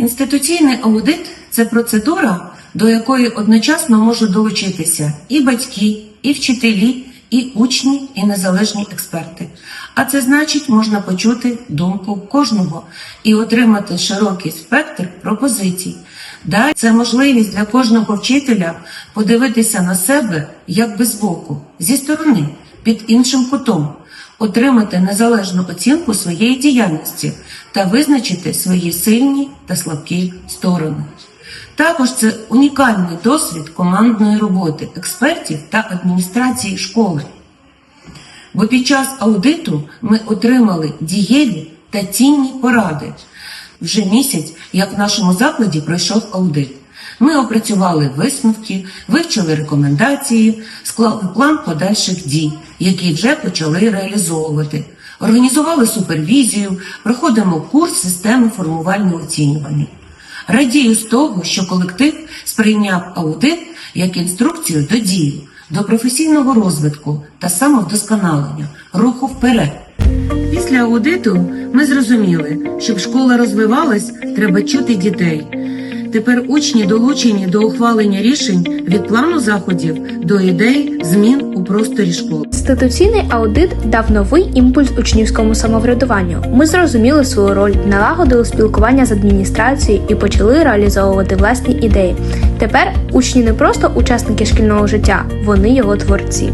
Інституційний аудит це процедура, до якої одночасно можуть долучитися і батьки, і вчителі, і учні, і незалежні експерти. А це значить, можна почути думку кожного і отримати широкий спектр пропозицій. Далі це можливість для кожного вчителя подивитися на себе як би збоку, зі сторони, під іншим кутом, отримати незалежну оцінку своєї діяльності та визначити свої сильні та слабкі сторони. Також це унікальний досвід командної роботи експертів та адміністрації школи. Бо під час аудиту ми отримали дієві та цінні поради. Вже місяць, як в нашому закладі пройшов аудит. Ми опрацювали висновки, вивчили рекомендації, склали план подальших дій, які вже почали реалізовувати. Організували супервізію, проходимо курс системи формувального оцінювання. Радію з того, що колектив сприйняв аудит як інструкцію до дії, до професійного розвитку та самовдосконалення, руху вперед. Після аудиту ми зрозуміли, щоб школа розвивалась, треба чути дітей. Тепер учні долучені до ухвалення рішень від плану заходів до ідей змін у просторі школи. Інституційний аудит дав новий імпульс учнівському самоврядуванню. Ми зрозуміли свою роль, налагодили спілкування з адміністрацією і почали реалізовувати власні ідеї. Тепер учні не просто учасники шкільного життя, вони його творці.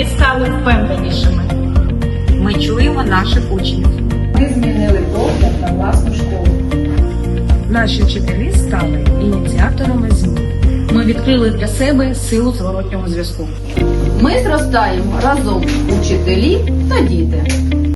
Ми стали впевненішими. Ми чуємо наших учнів. Ми змінили погляд на власну школу. Наші вчителі стали ініціаторами змін. Ми відкрили для себе силу зворотнього зв'язку. Ми зростаємо разом учителі та діти.